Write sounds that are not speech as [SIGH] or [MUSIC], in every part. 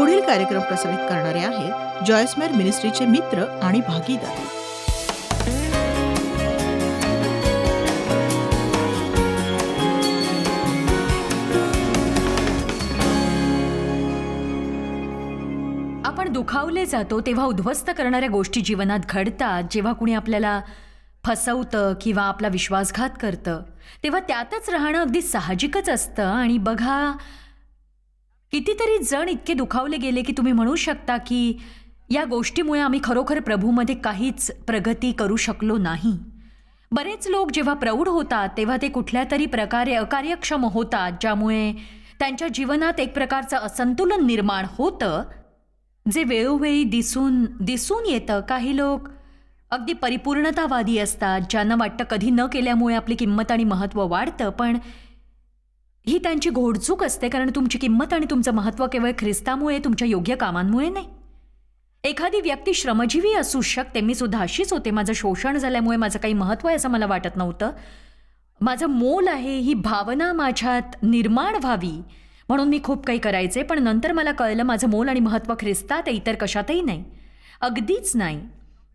पुढील कार्यक्रम प्रसारित करणारे आहेत जॉयस्मेर मिनिस्ट्रीचे मित्र आणि भागीदार. आपण दुखावले जातो तेव्हा उद्ध्वस्त करणाऱ्या गोष्टी जीवनात घडतात. जेव्हा कुणी आपल्याला फसवतं किंवा आपला विश्वासघात करतं तेव्हा त्यातच राहणं अगदी साहजिकच असतं. आणि बघा कितीतरी जण इतके दुखावले गेले की तुम्ही म्हणू शकता की या गोष्टीमुळे आम्ही खरोखर प्रभूमध्ये काहीच प्रगती करू शकलो नाही. बरेच लोक जेव्हा प्रौढ होतात तेव्हा ते कुठल्या तरी प्रकारे अकार्यक्षम होतात ज्यामुळे त्यांच्या जीवनात एक प्रकारचं असंतुलन निर्माण होतं जे वेळोवेळी दिसून दिसून येतं. काही लोक अगदी परिपूर्णतावादी असतात ज्यांना वाटतं कधी न केल्यामुळे आपली किंमत आणि महत्त्व वाढतं पण ही त्यांची घोडचूक असते कारण तुमची किंमत आणि तुमचं महत्त्व केवळ ख्रिस्तामुळे तुमच्या योग्य कामांमुळे नाही. एखादी व्यक्ती श्रमजीवी असू शकते. मी सुद्धा अशीच होते. माझं शोषण झाल्यामुळे माझं काही महत्त्व आहे असं मला वाटत नव्हतं. माझं मोल आहे ही भावना माझ्यात निर्माण व्हावी म्हणून मी खूप काही करायचे. पण नंतर मला कळलं माझं मोल आणि महत्त्व ख्रिस्तात आहे इतर कशातही नाही. अगदीच नाही.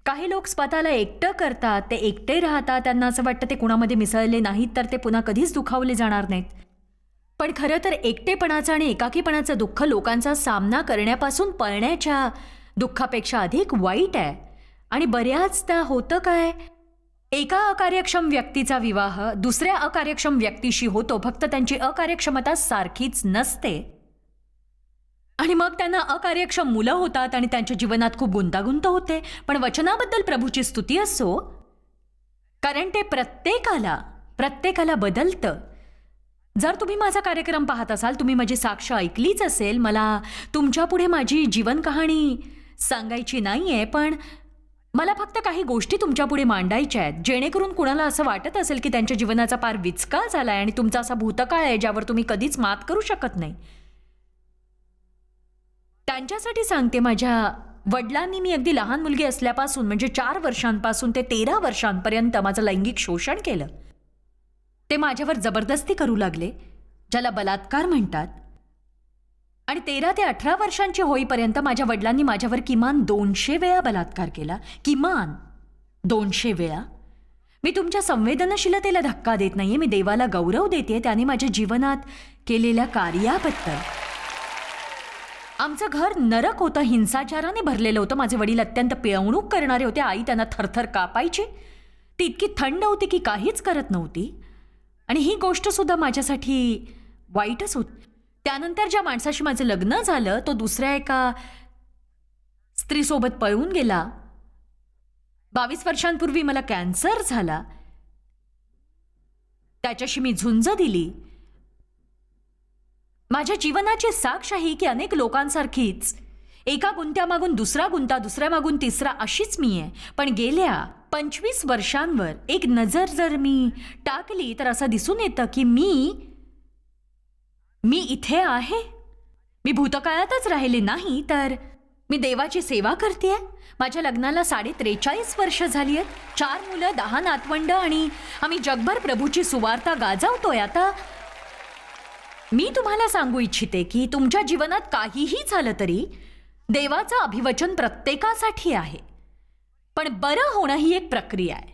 काही लोक स्वतःला एकटं करतात ते एकटे राहतात. त्यांना असं वाटतं ते कुणामध्ये मिसळले नाहीत तर ते पुन्हा कधीच दुखावले जाणार नाहीत. पण खरं तर एकटेपणाचं आणि एकाकीपणाचं दुःख लोकांचा सामना करण्यापासून पळण्याच्या दुःखापेक्षा अधिक वाईट आहे. आणि बऱ्याचदा होतं काय? एका अकार्यक्षम व्यक्तीचा विवाह दुसऱ्या अकार्यक्षम व्यक्तीशी होतो फक्त त्यांची अकार्यक्षमता सारखीच नसते. आणि मग त्यांना अकार्यक्षम मुलं होतात आणि त्यांच्या जीवनात खूप गुंतागुंत होते. पण वचनाबद्दल प्रभूची स्तुती असो. कारण ते प्रत्येकाला प्रत्येकाला बदलतं. जर तुम्ही माझा कार्यक्रम पाहत असाल तुम्ही माझी साक्ष ऐकलीच असेल मला तुमच्यापुढे माझी जीवन कहाणी सांगायची नाही आहे पण मला फक्त काही गोष्टी तुमच्यापुढे मांडायच्या आहेत जेणेकरून कुणाला असं वाटत असेल की त्यांच्या जीवनाचा पार विचकाळ झाला आहे आणि तुमचा असा भूतकाळ आहे ज्यावर तुम्ही कधीच मात करू शकत नाही. त्यांच्यासाठी सांगते माझ्या वडिलांनी मी अगदी लहान मुलगी असल्यापासून म्हणजे चार वर्षांपासून ते तेरा वर्षांपर्यंत माझं लैंगिक शोषण केलं. ते माझ्यावर जबरदस्ती करू लागले ज्याला बलात्कार म्हणतात. आणि तेरा ते अठरा वर्षांची होईपर्यंत माझ्या वडिलांनी माझ्यावर किमान दोनशे वेळा बलात्कार केला. किमान दोनशे वेळा. मी तुमच्या संवेदनशीलतेला धक्का देत नाहीये मी देवाला गौरव देते त्याने माझ्या जीवनात केलेल्या कार्याबद्दल. आमचं घर नरक होतं हिंसाचाराने भरलेलं होतं. माझे वडील अत्यंत पिळवणूक करणारे होते. आई त्यांना थरथर कापायची. ती इतकी थंड होती की काहीच करत नव्हती. आणि ही गोष्ट सुद्धा माझ्यासाठी वाईटच होती. त्यानंतर ज्या माणसाशी माझं लग्न झालं तो दुसऱ्या एका स्त्रीसोबत पळून गेला. बावीस वर्षांपूर्वी मला कॅन्सर झाला. त्याच्याशी मी झुंज दिली. माझ्या जीवनाची साक्ष आहे की अनेक लोकांसारखीच एका गुंत्यामागून दुसरा गुंता दुसऱ्यामागून तिसरा अशीच मी आहे. पण गेल्या पंचवीस वर्षांवर एक नजर जर मी टाकली तर असं दिसून येतं की मी मी इथे आहे. मी भूतकाळातच राहिले नाही तर मी देवाची सेवा करते माझ्या लग्नाला साडे त्रेचाळीस वर्ष झाली आहेत. चार मुलं दहा नातवंड आणि आम्ही जगभर प्रभूची सुवार्ता गाजवतोय. आता मी तुम्हाला सांगू इच्छिते की तुमच्या जीवनात काहीही झालं तरी देवाचं अभिवचन प्रत्येकासाठी आहे. पण बरं होणं ही एक प्रक्रिया आहे.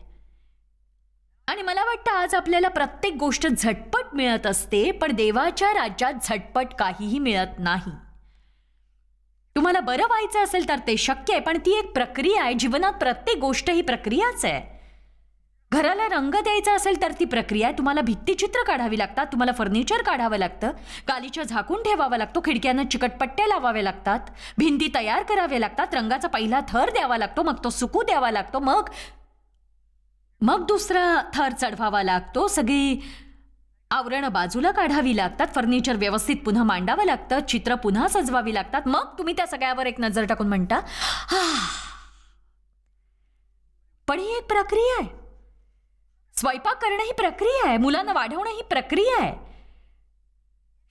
आणि मला वाटतं आज आपल्याला प्रत्येक गोष्ट झटपट मिळत असते पण देवाच्या राज्यात झटपट काहीही मिळत नाही. तुम्हाला बरं व्हायचं असेल तर ते शक्य आहे पण ती एक प्रक्रिया आहे. जीवनात प्रत्येक गोष्ट ही प्रक्रियाच आहे. घराला रंग द्यायचा असेल तर ती प्रक्रिया आहे. तुम्हाला भित्तीचित्र काढावी लागतात तुम्हाला फर्निचर काढावं लागतं गालीच्या झाकून ठेवावा लागतो खिडक्यांना चिकटपट्ट्या लावावे लागतात भिंती तयार कराव्या लागतात रंगाचा पहिला थर द्यावा लागतो मग तो सुकू द्यावा लागतो मग मग दुसरा थर चढवावा लागतो. सगळी आवरणं बाजूला काढावी लागतात फर्निचर व्यवस्थित पुन्हा मांडावं लागतं चित्र पुन्हा सजवावी लागतात. मग तुम्ही त्या सगळ्यावर एक नजर टाकून म्हणता पण ही एक प्रक्रिया आहे. स्वयंपाक करणं ही प्रक्रिया आहे. मुलांना वाढवणं ही प्रक्रिया आहे.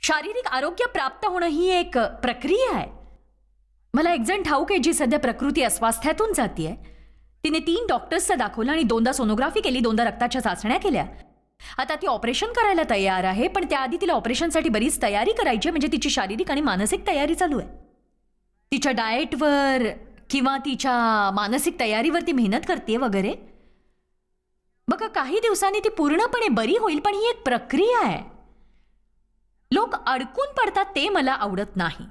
शारीरिक आरोग्य प्राप्त होणं ही एक प्रक्रिया आहे. मला एक जण ठाऊक आहे जी सध्या प्रकृती अस्वास्थ्यातून जातीये तिने तीन डॉक्टर्सचं दाखवलं आणि दोनदा सोनोग्राफी केली दोनदा रक्ताच्या चाचण्या केल्या. आता ती ऑपरेशन करायला तयार आहे पण त्याआधी तिला ऑपरेशनसाठी बरीच तयारी करायची आहे, म्हणजे तिची शारीरिक आणि मानसिक तयारी चालू आहे. तिच्या डाएटवर किंवा तिच्या मानसिक तयारीवर ती मेहनत करते वगैरे बघा काही दिवसांनी ती पूर्णपणे बरी होईल पण ही एक प्रक्रिया आहे. लोक अडकून पडतात ते मला आवडत नाही.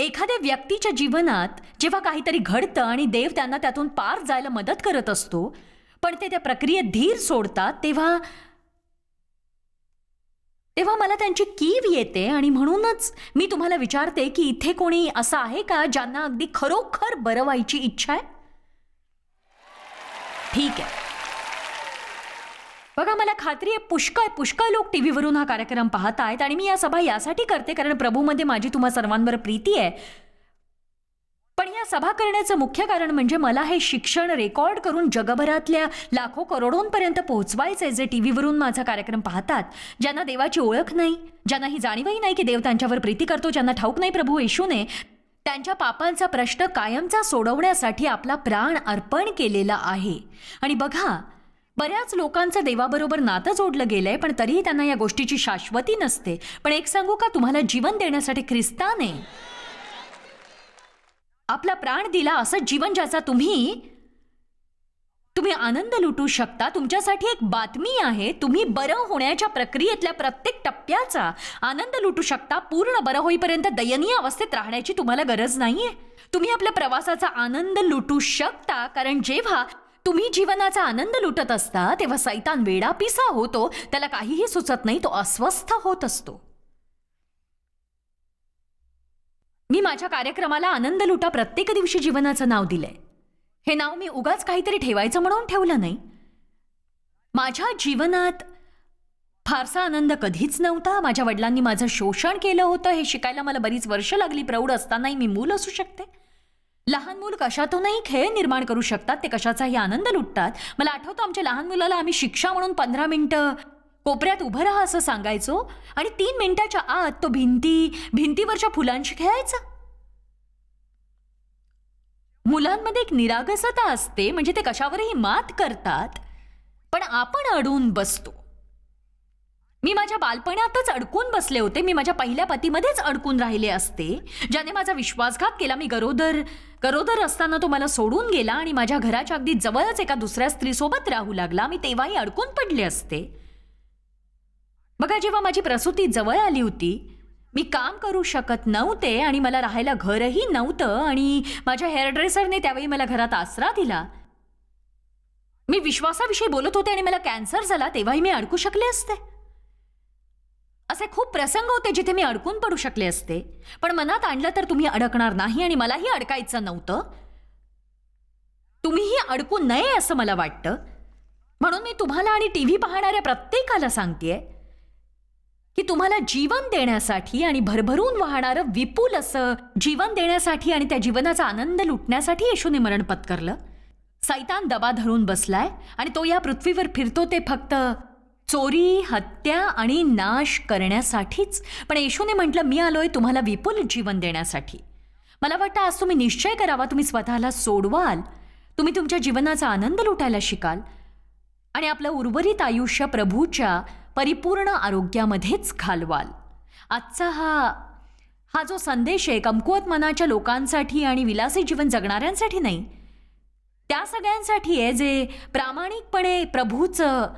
एखाद्या व्यक्तीच्या जीवनात जेव्हा काहीतरी घडतं आणि देव त्यांना त्यातून पार जायला मदत करत असतो पण ते त्या प्रक्रियेत धीर सोडतात तेव्हा तेव्हा मला त्यांची कीव येते आणि म्हणूनच मी तुम्हाला विचारते की इथे कोणी असं आहे का ज्यांना अगदी खरोखर बरं व्हायची इच्छा आहे? ठीक आहे. बघा मला खात्री आहे पुष्कळ पुष्कळ लोक टी व्हीवरून हा कार्यक्रम पाहत आहेत आणि मी या सभा यासाठी करते कारण प्रभूमध्ये माझी तुम्हा सर्वांवर प्रीती आहे. पण या सभा करण्याचं मुख्य कारण म्हणजे मला हे शिक्षण रेकॉर्ड करून जगभरातल्या लाखो करोडोंपर्यंत पोहोचवायचं आहे जे टी व्हीवरून माझा कार्यक्रम पाहतात. ज्यांना देवाची ओळख नाही ज्यांना ही जाणीवही नाही की देव त्यांच्यावर प्रीती करतो ज्यांना ठाऊक नाही प्रभू येशूने त्यांच्या पापांचा प्रश्न कायमचा सोडवण्यासाठी आपला प्राण अर्पण केलेला आहे. आणि बघा बऱ्याच लोकांचं देवाबरोबर नातं जोडलं गेलंय पण तरीही त्यांना या गोष्टीची शाश्वती नसते. पण एक सांगू का तुम्हाला जीवन देण्यासाठी ख्रिस्ताने? आपला प्राण दिला असं जीवन ज्याचा तुम्ही तुम्ही आनंद लुटू शकता तुमच्यासाठी एक बातमी आहे तुम्ही बरं होण्याच्या प्रक्रियेतल्या प्रत्येक टप्प्याचा आनंद लुटू शकता पूर्ण बरं होईपर्यंत दयनीय अवस्थेत राहण्याची तुम्हाला गरज नाहीये. तुम्ही आपल्या प्रवासाचा आनंद लुटू शकता कारण जेव्हा तुम्ही जीवनाचा आनंद लुटत असता तेव्हा सैतान वेडापिसा होतो त्याला काहीही सुचत नाही तो अस्वस्थ होत असतो. मी माझ्या कार्यक्रमाला आनंद लुटा प्रत्येक दिवशी जीवनाचं नाव दिलंय. हे नाव मी उगाच काहीतरी ठेवायचं म्हणून ठेवलं नाही. माझ्या जीवनात फारसा आनंद कधीच नव्हता. माझ्या वडिलांनी माझं शोषण केलं होतं. हे शिकायला मला बरीच वर्ष लागली. प्रौढ असतानाही मी मूल असू शकते. लहान मूल कशातूनही खेळ निर्माण करू शकतात ते कशाचाही आनंद लुटतात. मला आठवतं आमच्या लहान मुलाला आम्ही शिक्षा म्हणून पंधरा मिनटं कोपऱ्यात उभं राहा असं सांगायचो आणि तीन मिनिटाच्या आत तो भिंती भिंतीवरच्या फुलांशी खेळायचा. मुलांमध्ये एक निरागसता असते म्हणजे ते कशावरही मात करतात पण आपण अडून बसतो. मी माझ्या बालपणातच अडकून बसले होते. मी माझ्या पहिल्या पतीमध्येच अडकून राहिले असते. ज्याने माझा विश्वासघात केला. मी गरोदर गरोदर असताना तो मला सोडून गेला आणि माझ्या घराच्या अगदी जवळच एका दुसऱ्या स्त्रीसोबत राहू लागला. मी तेव्हाही अडकून पडले असते. बघा जेव्हा माझी प्रसूती जवळ आली होती मी काम करू शकत नव्हते आणि मला राहायला घरही नव्हतं आणि माझ्या हेअरड्रेसरने त्यावेळी मला घरात आसरा दिला. मी विश्वासाविषयी बोलत होते आणि मला कॅन्सर झाला तेव्हाही मी अडकू शकले असते. असे खूप प्रसंग होते जिथे मी अडकून पडू शकले असते. पण मनात आणलं तर तुम्ही अडकणार नाही आणि मलाही अडकायचं नव्हतं. तुम्हीही अडकू नये असं मला वाटतं. म्हणून मी तुम्हाला आणि टी व्ही पाहणाऱ्या प्रत्येकाला सांगतेय की तुम्हाला जीवन देण्यासाठी आणि भरभरून वाहणारं विपुल असं जीवन देण्यासाठी आणि त्या जीवनाचा आनंद लुटण्यासाठी येशूने मरण पत्करलं सैतान दबा धरून बसलाय आणि तो या पृथ्वीवर फिरतो ते फक्त चोरी हत्या आणि नाश करण्यासाठीच. पण येशूने म्हटलं मी आलोय तुम्हाला विपुल जीवन देण्यासाठी. मला वाटतं आज तुम्ही निश्चय करावा तुम्ही स्वतःला सोडवाल. तुम्ही तुमच्या जीवनाचा आनंद लुटायला शिकाल. आणि आपलं उर्वरित आयुष्य प्रभूच्या परिपूर्ण आरोग्यामध्येच घालवाल. आजचा हा हा जो संदेश आहे कमकुवत मनाच्या लोकांसाठी आणि विलासी जीवन जगणाऱ्यांसाठी नाही. त्या सगळ्यांसाठी आहे जे प्रामाणिकपणे प्रभूचं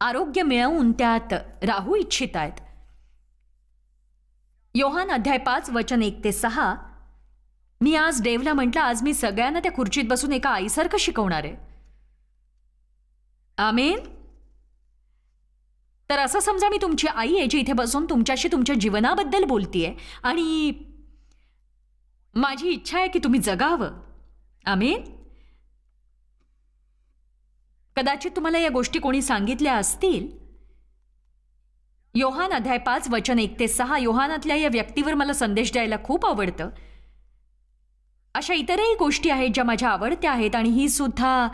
आरोग्य मिळवून त्यात राहू इच्छित आहेत योहान अध्याय पाच वचन एक ते सहा. मी आज डेवला म्हटलं आज मी सगळ्यांना त्या खुर्चीत बसून एका आईसारखं शिकवणार आहे. आमेन. तर असं समजा मी तुमची आई आहे जी इथे बसून तुमच्याशी तुमच्या जीवनाबद्दल बोलतीये आणि माझी इच्छा आहे की तुम्ही जगावं. आमेन. कदाचित तुम्हाला या गोष्टी कोणी सांगितल्या असतील? योहान अध्याय पाच वचन एक ते सहा योहानातल्या या व्यक्तीवर मला संदेश द्यायला खूप आवडतं. अशा इतरही गोष्टी आहेत ज्या माझ्या आवडत्या आहेत आणि ही सुद्धा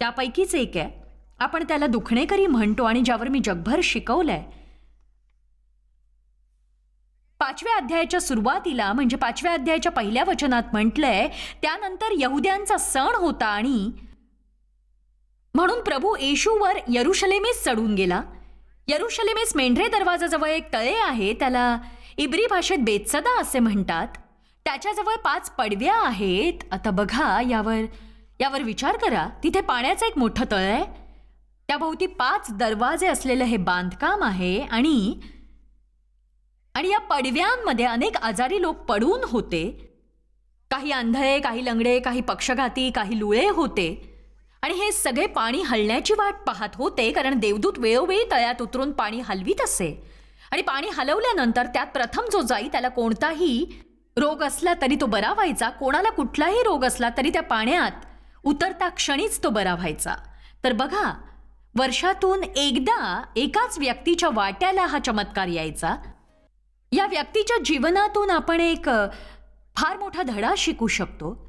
त्यापैकीच एक आहे. आपण त्याला दुखणेकरी म्हणतो आणि ज्यावर मी जगभर शिकवलंय. पाचव्या अध्यायाच्या सुरुवातीला म्हणजे पाचव्या अध्यायाच्या पहिल्या वचनात म्हटलंय त्यानंतर यहुद्यांचा सण होता आणि म्हणून प्रभू येशूवर यरुशलेमेस चढून गेला. यरुशलेमेस मेंढरे दरवाजाजवळ एक तळे आहे त्याला इब्री भाषेत बेतसदा असे म्हणतात. त्याच्याजवळ पाच पडव्या आहेत. आता बघा यावर यावर विचार करा. तिथे पाण्याचं एक मोठं तळ आहे. त्याभोवती पाच दरवाजे असलेलं हे बांधकाम आहे आणि आणि या पडव्यांमध्ये अनेक आजारी लोक पडून होते. काही आंधळे काही लंगडे काही पक्षघाती काही लुळे होते. आणि हे सगळे पाणी हलण्याची वाट पाहत होते कारण देवदूत वेळोवेळी तळ्यात उतरून पाणी हलवीत असे. आणि पाणी हलवल्यानंतर त्यात प्रथम जो जाई त्याला कोणताही रोग असला तरी तो बरा व्हायचा. कोणाला कुठलाही रोग असला तरी त्या पाण्यात उतरता क्षणीच तो बरा व्हायचा. तर बघा वर्षातून एकदा एकाच व्यक्तीच्या वाट्याला हा चमत्कार यायचा. या व्यक्तीच्या जीवनातून आपण एक फार मोठा धडा शिकू शकतो.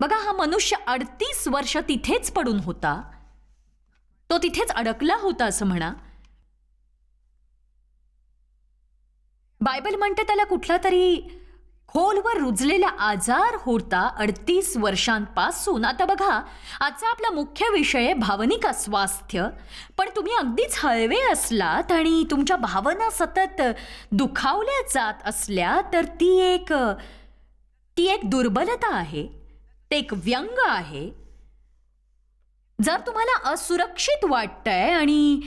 बघा हा मनुष्य अडतीस वर्ष तिथेच पडून होता. तो तिथेच अडकला होता असं म्हणा. बायबल म्हणते त्याला कुठला तरी खोलवर रुजलेला आजार होता अडतीस वर्षांपासून. आता बघा आजचा आपला मुख्य विषय आहे भावनिक अस्वास्थ्य. पण तुम्ही अगदीच हळवे असलात आणि तुमच्या भावना सतत दुखावल्या जात असल्या तर ती एक ती एक दुर्बलता आहे. ते एक व्यंग आहे. जर तुम्हाला असुरक्षित वाटतंय आणि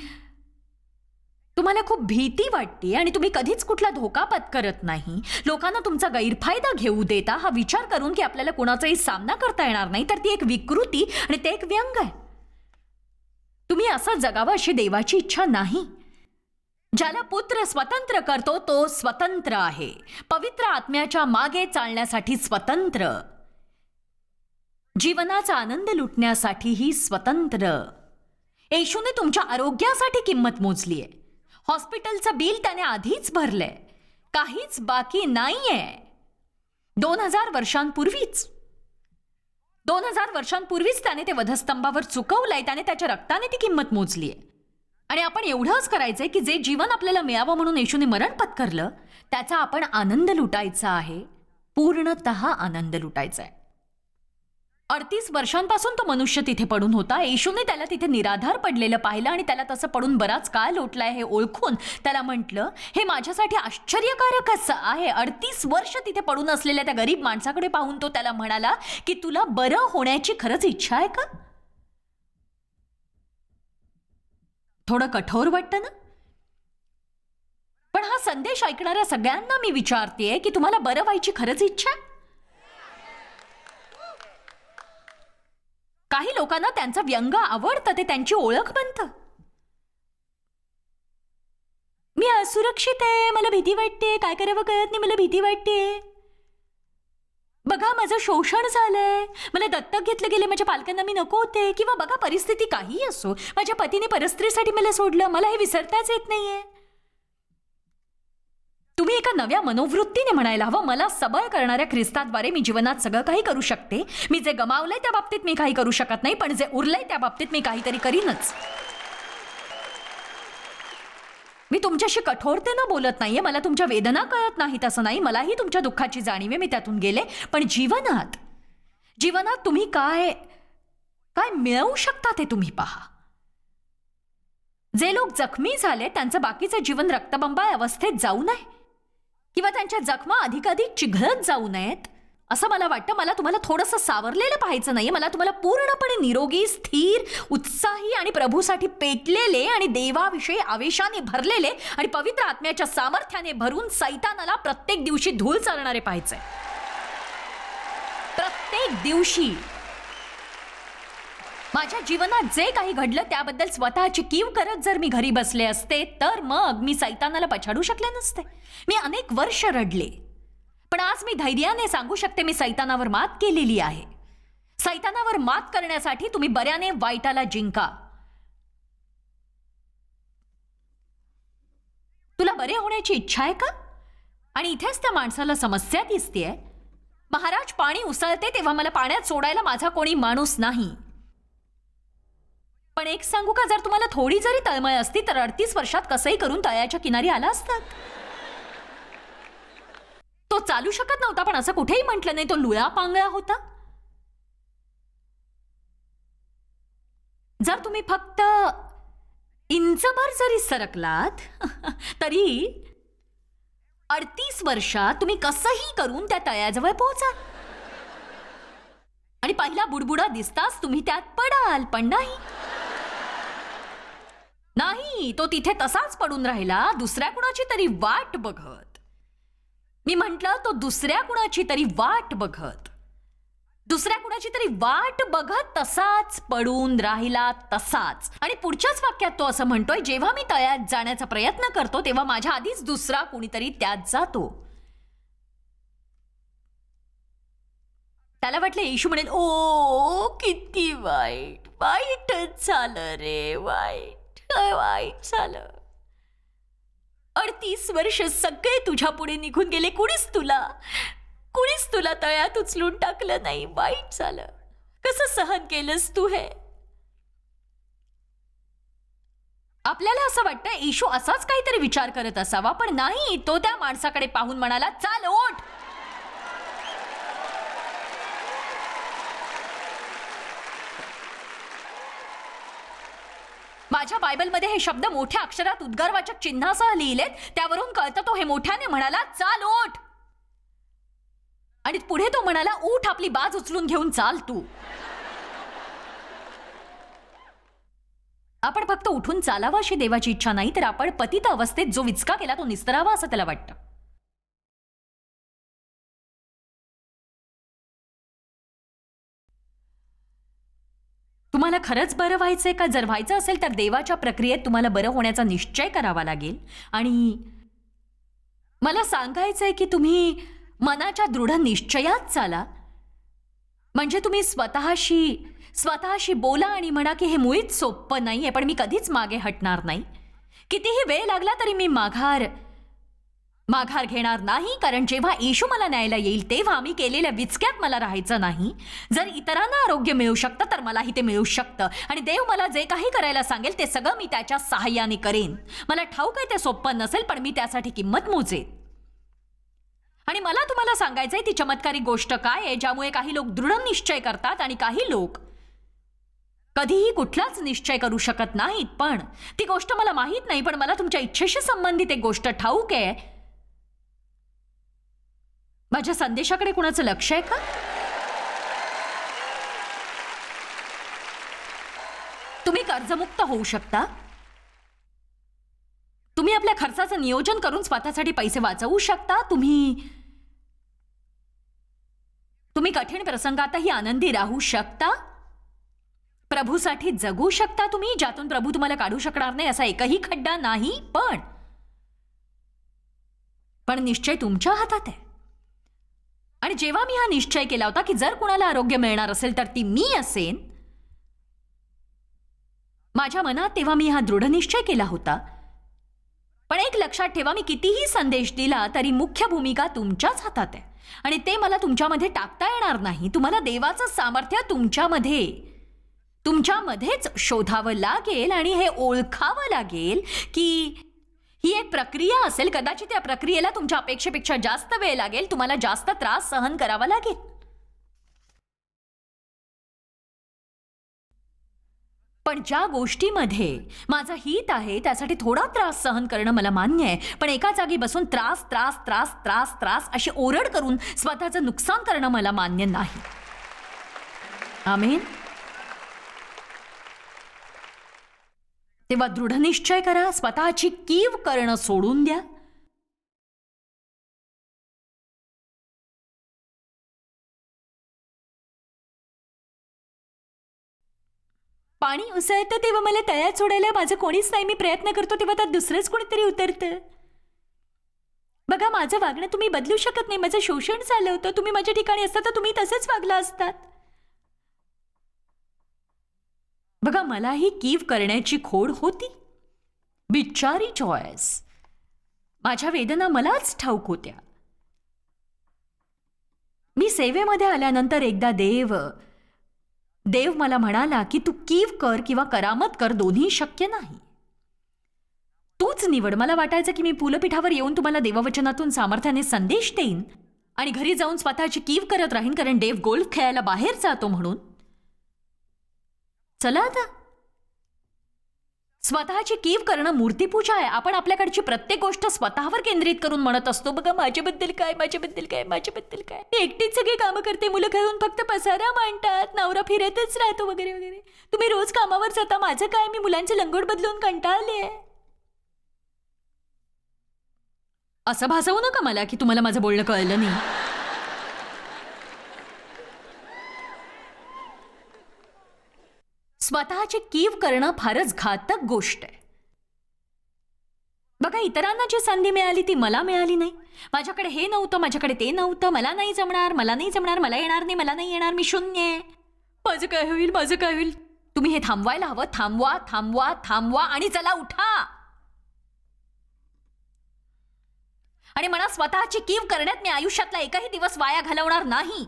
तुम्हाला खूप भीती वाटते आणि तुम्ही कधीच कुठला धोका पत्करत नाही लोकांना तुमचा गैरफायदा घेऊ देता हा विचार करून की आपल्याला कोणाचाही सामना करता येणार नाही तर ती एक विकृती आणि ते एक व्यंग आहे. तुम्ही असं जगावं अशी देवाची इच्छा नाही. ज्याला पुत्र स्वतंत्र करतो तो स्वतंत्र आहे. पवित्र आत्म्याच्या मागे चालण्यासाठी स्वतंत्र. जीवनाचा आनंद लुटण्यासाठीही स्वतंत्र. येशूने तुमच्या आरोग्यासाठी किंमत मोजली आहे हॉस्पिटलचं बिल त्याने आधीच भरलंय. काहीच बाकी नाहीये. दोन हजार वर्षांपूर्वीच. दोन हजार वर्षांपूर्वीच त्याने ते वधस्तंभावर चुकवलंय. त्याने त्याच्या रक्ताने ती किंमत मोजली आहे आणि आपण एवढंच करायचंय की जे जीवन आपल्याला मिळावं म्हणून येशूने मरण पत्करलं त्याचा आपण आनंद लुटायचा आहे. पूर्णत आनंद लुटायचा आहे अडतीस वर्षांपासून तो मनुष्य तिथे पडून होता. येशूने त्याला तिथे निराधार पडलेलं पाहिलं आणि त्याला तसं पडून बराच काळ लोटलाय हे ओळखून त्याला म्हटलं हे माझ्यासाठी आश्चर्यकारक असं आहे. अडतीस वर्ष तिथे पडून असलेल्या त्या गरीब माणसाकडे पाहून तो त्याला म्हणाला की तुला बरं होण्याची खरंच इच्छा आहे का? थोडं कठोर वाटतं ना? पण हा संदेश ऐकणाऱ्या सगळ्यांना मी विचारतेय की तुम्हाला बरं व्हायची खरंच इच्छा आहे? काही लोकांना त्यांचं व्यंग आवडतं ते त्यांची ओळख बनतं. मी असुरक्षित आहे मला भीती वाटते काय करावं कळत नाही मला भीती वाटते. बघा माझं शोषण झालंय. मला दत्तक घेतलं गेले माझ्या पालकांना मी नको होते. किंवा बघा परिस्थिती काहीही असो माझ्या पतीने परस्त्रीसाठी मला सोडलं मला हे विसरताच येत नाहीये. तुम्ही एका नव्या मनोवृत्तीने म्हणायला हवं मला सबळ करणाऱ्या ख्रिस्ताद्वारे मी जीवनात सगळं काही करू शकते. मी जे गमावलंय त्या बाबतीत मी काही करू शकत नाही पण जे उरलंय त्या बाबतीत मी काहीतरी करीनच. मी तुमच्याशी कठोरतेनं बोलत नाहीये मला तुमच्या वेदना कळत नाहीत असं नाही मलाही तुमच्या दुःखाची जाणीव आहे मी त्यातून गेले पण जीवनात जीवनात तुम्ही काय काय मिळवू शकता ते तुम्ही पहा. जे लोक जखमी झाले त्यांचं बाकीचं जीवन रक्तबंबाळ अवस्थेत जाऊ नये. किंवा त्यांच्या जखमा अधिकाधिक चिघळत जाऊ नयेत? असं मला वाटतं. मला तुम्हाला थोडंसं सावरलेलं पाहायचं नाही मला तुम्हाला पूर्णपणे निरोगी स्थिर उत्साही आणि प्रभूसाठी पेटलेले आणि देवाविषयी आवेशाने भरलेले आणि पवित्र आत्म्याच्या सामर्थ्याने भरून सैतानाला प्रत्येक दिवशी धूळ चालणारे पाहायचंय. प्रत्येक दिवशी माझ्या जीवनात जे काही घडलं त्याबद्दल स्वतःची कीव करत जर मी घरी बसले असते तर मग मी सैतानाला पछाडू शकले नसते. मी अनेक वर्ष रडले. पण आज मी धैर्याने सांगू शकते मी सैतानावर मात केलेली आहे. सैतानावर मात करण्यासाठी तुम्ही बऱ्याने वाईटाला जिंका. तुला बरे होण्याची इच्छा आहे का? आणि इथेच त्या माणसाला समस्या दिसतेय. महाराज पाणी उसळते तेव्हा मला पाण्यात सोडायला माझा कोणी माणूस नाही. पण एक सांगू का जर तुम्हाला थोडी जरी तळमळ असती तर अडतीस वर्षात कसंही करून तळ्याच्या किनारी आला असतात तो चालू शकत नव्हता पण असं कुठेही म्हटलं नाही तो लुळा पांगळा होता. जर तुम्ही फक्त इंचभर जरी सरकलात [LAUGHS] तरी अडतीस वर्षात तुम्ही कसंही करून त्या तळ्याजवळ पोहोचा. आणि पहिला बुडबुडा दिसताच तुम्ही त्यात पडाल पण नाही. नाही तो तिथे तसाच पडून राहिला दुसऱ्या कुणाची तरी वाट बघत. मी म्हंटल तो दुसऱ्या कुणाची तरी वाट बघत. दुसऱ्या कुणाची तरी वाट बघत तसाच पडून राहिला तसाच. आणि पुढच्याच वाक्यात तो असं म्हणतोय जेव्हा मी तळ्यात जाण्याचा प्रयत्न करतो तेव्हा माझ्या आधीच दुसरा कुणीतरी त्यात जातो. त्याला वाटले येशू म्हणेल ओ किती वाईट वाईटच झालं रे वाईट. काय वाईट झालं? अडतीस वर्ष सगळे तुझ्या पुढे निघून गेले कुणीच तुला कुणीच तुला तळ्यात उचलून टाकलं नाही वाईट झालं. कसं सहन केलंस तू हे? आपल्याला असं वाटतं येशू असाच काहीतरी विचार करत असावा पण नाही तो त्या माणसाकडे पाहून म्हणाला चाल ओठ. माझ्या बायबलमध्ये हे शब्द मोठ्या अक्षरात उद्गारवाचक चिन्हासह लिहिलेत. त्यावरून कळतं तो हे मोठ्याने म्हणाला चाल ओठ आणि पुढे तो म्हणाला ऊठ आपली बाज उचलून घेऊन चाल तू. आपण फक्त उठून चालावं अशी देवाची इच्छा नाही तर आपण पतित अवस्थेत जो विचका केला तो निस्तरावा असं त्याला वाटतं. तुम्हाला खरंच बरं व्हायचं आहे का? जर व्हायचं असेल तर देवाच्या प्रक्रियेत तुम्हाला बरं होण्याचा निश्चय करावा लागेल. आणि मला सांगायचं आहे की तुम्ही मनाच्या दृढ निश्चयात चाला. म्हणजे तुम्ही स्वतःशी स्वतःशी बोला आणि म्हणा की हे मुळीच सोपं आहे पण मी कधीच मागे हटणार नाही. कितीही वेळ लागला तरी मी माघार माघार घेणार नाही कारण जेव्हा येशू मला न्यायला येईल तेव्हा मी केलेल्या विचक्यात मला राहायचं नाही. जर इतरांना आरोग्य मिळू शकतं तर मलाही ते मिळू शकतं. आणि देव मला जे काही करायला सांगेल ते सगळं मी त्याच्या सहाय्याने करेन. मला ठाऊक आहे ते सोपं नसेल पण मी त्यासाठी किंमत मोजेन. आणि मला तुम्हाला सांगायचंय ती चमत्कारी गोष्ट काय आहे ज्यामुळे काही लोक दृढ निश्चय करतात आणि काही लोक कधीही कुठलाच निश्चय करू शकत नाहीत. पण ती गोष्ट मला माहीत नाही पण मला तुमच्या इच्छेशी संबंधित एक गोष्ट ठाऊक आहे. माझ्या संदेशाकडे कुणाचं लक्ष आहे का? तुम्ही कर्जमुक्त होऊ शकता. तुम्ही आपल्या खर्चाचं नियोजन करून स्वतःसाठी पैसे वाचवू शकता. तुम्ही तुम्ही कठीण प्रसंगातही आनंदी राहू शकता. प्रभूसाठी जगू शकता तुम्ही ज्यातून प्रभू तुम्हाला काढू शकणार नाही असा एकही खड्डा नाही पण पण निश्चय तुमच्या हातात आहे. आणि जेव्हा मी हा निश्चय केला होता की जर कुणाला आरोग्य मिळणार असेल तर ती मी असेन माझ्या मनात तेव्हा मी हा दृढ निश्चय केला होता. पण एक लक्षात ठेवा मी कितीही संदेश दिला तरी मुख्य भूमिका तुमच्याच हातात आहे. आणि ते मला तुमच्यामध्ये टाकता येणार नाही. तुम्हाला देवाचं सामर्थ्य तुमच्यामध्ये तुमच्यामध्येच शोधावं लागेल आणि हे ओळखावं लागेल की ही एक प्रक्रिया असेल. कदाचित या प्रक्रियेला तुमच्या अपेक्षेपेक्षा जास्त वेळ लागेल. तुम्हाला जास्त त्रास सहन करावा लागेल. पण ज्या गोष्टीमध्ये माझं हित आहे त्यासाठी थोडा त्रास सहन करणं मला मान्य आहे. पण एका जागी बसून त्रास त्रास त्रास त्रास त्रास अशी ओरड करून स्वतःचं नुकसान करणं मला मान्य नाही. आमेन? तेव्हा दृढनिश्चय करा स्वतःची कीव करणं सोडून द्या. पाणी उसळतं तेव्हा मला तळ्यात सोडायला माझं कोणीच नाही. मी प्रयत्न करतो तेव्हा त्यात दुसरंच कोणीतरी उतरतं. बघा माझं वागणं तुम्ही बदलू शकत नाही. माझं शोषण झालं होतं. तुम्ही माझ्या ठिकाणी असता तर तुम्ही तसेच वागला असतात. बघा मलाही कीव करण्याची खोड होती. बिचारी चॉईस माझ्या वेदना मलाच ठाऊक होत्या. मी सेवेमध्ये आल्यानंतर एकदा देव देव मला म्हणाला की तू कीव कर किंवा करामत कर दोन्ही शक्य नाही. तूच निवड. मला वाटायचं की मी पुलपीठावर येऊन तुम्हाला देववचनातून सामर्थ्याने संदेश देईन आणि घरी जाऊन स्वतःची कीव करत राहीन कारण देव गोल्फ खेळायला बाहेर जातो म्हणून. चला आता. स्वतःची कीव करणं मूर्तीपूजा आहे. आपण आपल्याकडची प्रत्येक गोष्ट स्वतःवर केंद्रित करून म्हणत असतो. बघा माझ्याबद्दल काय माझ्याबद्दल काय माझ्याबद्दल काय. मी एकटीच सगळी कामं करते. मुलं घरून फक्त पसारा मांडतात. नवरा फिरतच राहतो वगैरे वगैरे. तुम्ही रोज कामावर जाता. माझं काय? मी मुलांचे लंगोट बदलून कंटाळले असं भासवू नका मला की तुम्हाला माझं बोलणं कळलं नाही. स्वतःची कीव करणं फारच घातक गोष्ट आहे. बघा इतरांना जी संधी मिळाली ती मला मिळाली नाही. माझ्याकडे हे नव्हतं माझ्याकडे ते नव्हतं. मला नाही जमणार मला नाही जमणार मला येणार नाही मला नाही येणार मी शून्य आहे. माझं काय होईल माझं काय होईल? तुम्ही हे थांबवायला हवं. थांबवा थांबवा थांबवा आणि चला उठा. आणि मला स्वतःची कीव करण्यात मी आयुष्यातला एकही दिवस वाया घालवणार नाही.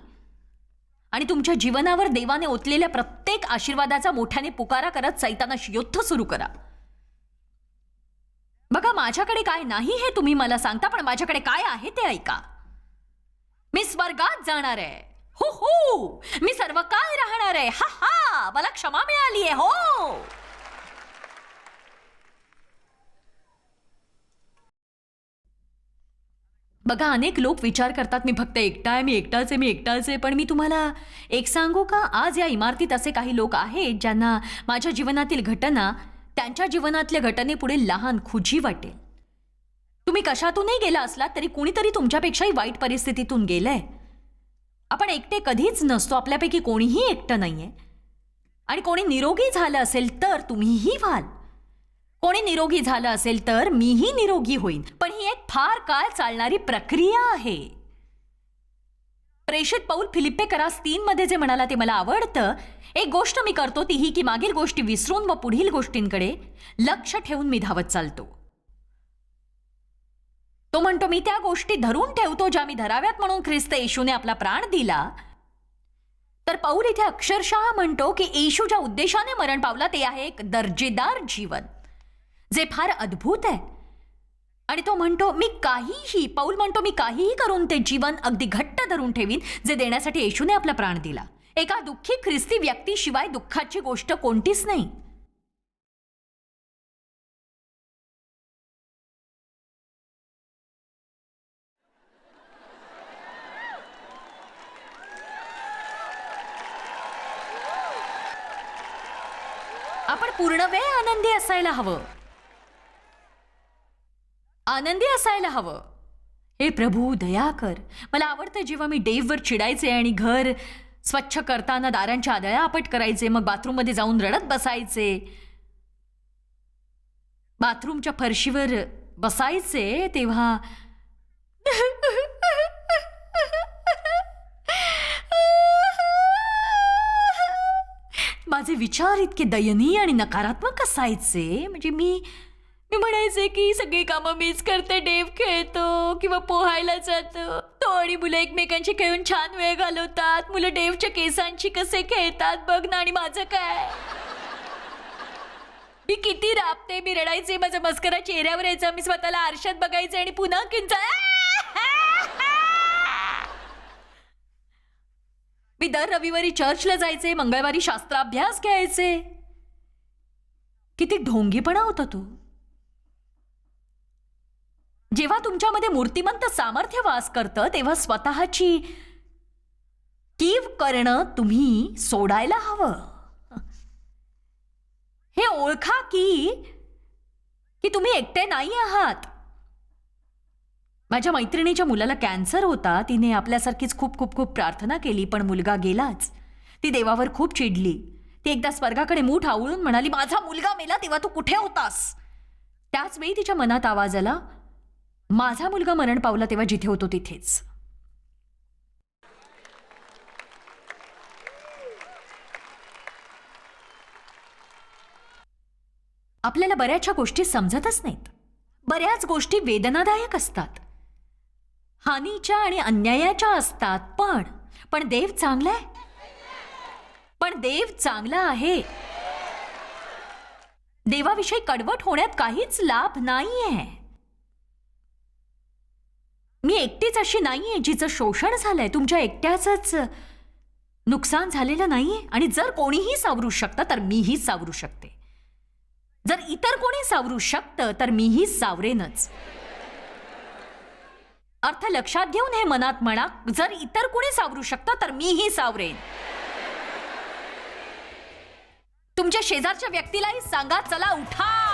आणि तुमच्या जीवनावर देवाने ओतलेल्या प्रत्येक आशीर्वादाचा मोठ्याने पुकारा करत सैतानाशी युद्ध सुरू करा. बघा माझ्याकडे काय नाही हे तुम्ही मला सांगता पण माझ्याकडे काय आहे ते ऐका. मी स्वर्गात जाणार आहे. हो हो. मी सर्व काय राहणार आहे. हा हा. मला क्षमा मिळाली आहे. हो. बघा अनेक लोक विचार करतात मी फक्त एकटा आहे मी एकटाच आहे मी एकटाच आहे पण मी तुम्हाला एक सांगू का? आज या इमारतीत असे काही लोक आहेत ज्यांना माझ्या जीवनातील घटना त्यांच्या जीवनातल्या घटनेपुढे लहान खुजी वाटेल. तुम्ही कशातूनही गेला असलात तरी कुणीतरी तुमच्यापेक्षाही वाईट परिस्थितीतून गेलंय. आपण एकटे कधीच नसतो आपल्यापैकी कोणीही एकटं नाहीये. आणि कोणी निरोगी झालं असेल तर तुम्हीही व्हाल. कोणी निरोगी झालं असेल तर मीही निरोगी होईन. पण ही एक फार काळ चालणारी प्रक्रिया आहे. प्रेषित पौल फिलिप्पे करास तीन मध्ये जे म्हणाला ते मला आवडतं. एक गोष्ट मी करतो ती ही की मागील गोष्टी विसरून व पुढील गोष्टींकडे लक्ष ठेवून मी धावत चालतो. तो म्हणतो मी त्या गोष्टी धरून ठेवतो ज्या मी धराव्यात म्हणून ख्रिस्त येशूने आपला प्राण दिला. तर पौल इथे अक्षरशः म्हणतो की येशू ज्या उद्देशाने मरण पावला ते आहे एक दर्जेदार जीवन. जे फार अद्भुत आहे. आणि तो म्हणतो मी काहीही पौल म्हणतो मी काहीही करून ते जीवन अगदी घट्ट धरून ठेवीन जे देण्यासाठी येशूने आपला प्राण दिला. एका दुःखी ख्रिस्ती व्यक्तीशिवाय दुःखाची गोष्ट कोणतीच नाही. आपण पूर्ण वेळ आनंदी असायला हवं. आनंदी असायला हवं. हे प्रभू दया कर. मला आवडतं जेव्हा मी डेव्हवर चिडायचे आणि घर स्वच्छ करताना दारांच्या आदळ्या आपट करायचे मग बाथरूममध्ये जाऊन रडत बसायचे. बाथरूमच्या फरशीवर बसायचे तेव्हा माझे विचार इतके दयनीय आणि नकारात्मक असायचे. म्हणजे मी मी म्हणायचे की सगळी कामं मीच करते डेव खेळतो किंवा पोहायला जातो. तो आणि मुलं एकमेकांशी खेळून छान वेळ घालवतात. मुलं डेवच्या केसांशी कसे खेळतात बघ ना आणि माझं काय? मी किती राबते मी रडायचे माझा मस्करा चेहऱ्यावर यायचा. मी स्वतःला आरशात बघायचे आणि पुन्हा किंचा मी दर रविवारी चर्चला जायचे मंगळवारी शास्त्राभ्यास घ्यायचे. किती ढोंगीपणा होता तो. जेव्हा तुमच्यामध्ये मूर्तिमंत सामर्थ्य वास करतं तेव्हा स्वतःची कीव करणं तुम्ही सोडायला हवं. हे ओळखा की की तुम्ही एकटे नाही आहात. माझ्या मैत्रिणीच्या मुलाला कॅन्सर होता तिने आपल्यासारखीच खूप खूप खूप प्रार्थना केली पण मुलगा गेलाच. ती देवावर खूप चिडली. ती एकदा स्वर्गाकडे मूठ आवळून म्हणाली माझा मुलगा मेला तेव्हा तू कुठे होतास? त्याच वेळी तिच्या मनात आवाज आला माझा मुलगा मरण पावला तेव्हा जिथे होतो तिथेच. आपल्याला बऱ्याचशा गोष्टी समजतच नाहीत. बऱ्याच गोष्टी वेदनादायक असतात. हानीच्या आणि अन्यायाच्या असतात पण पण देव चांगला आहे. पण देव चांगला आहे. देवाविषयी कडवट होण्यात काहीच लाभ नाहीये. मी एकटीच अशी नाहीये जिचं शोषण झालंय. तुमच्या एकट्याच नुकसान झालेलं नाहीये. आणि जर कोणीही सावरू शकतं तर मीही सावरू शकते. जर इतर कोणी सावरू शकतं तर मीही सावरेनच. अर्थ लक्षात घेऊन हे मनात म्हणा जर इतर कोणी सावरू शकतं तर मीही सावरेन. तुमच्या शेजारच्या व्यक्तीलाही सांगा चला उठा!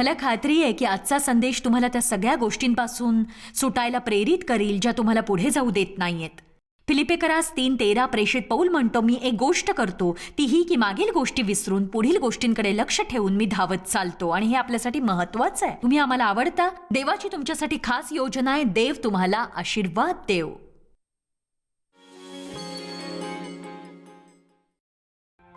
मला खात्री आहे की आजचा संदेश तुम्हाला त्या सगळ्या गोष्टींपासून सुटायला प्रेरित करील ज्या तुम्हाला पुढे जाऊ देत नाहीयेत. फिलिपेकरास तीन तेरा प्रेषित पौल म्हणतो मी एक गोष्ट करतो. ती ही की मागील गोष्टी विसरून पुढील गोष्टींकडे लक्ष ठेवून मी धावत चालतो. आणि हे आपल्यासाठी महत्वाचं आहे. तुम्ही आम्हाला आवडता? देवाची तुमच्यासाठी खास योजना आहे. देव तुम्हाला आशीर्वाद देव.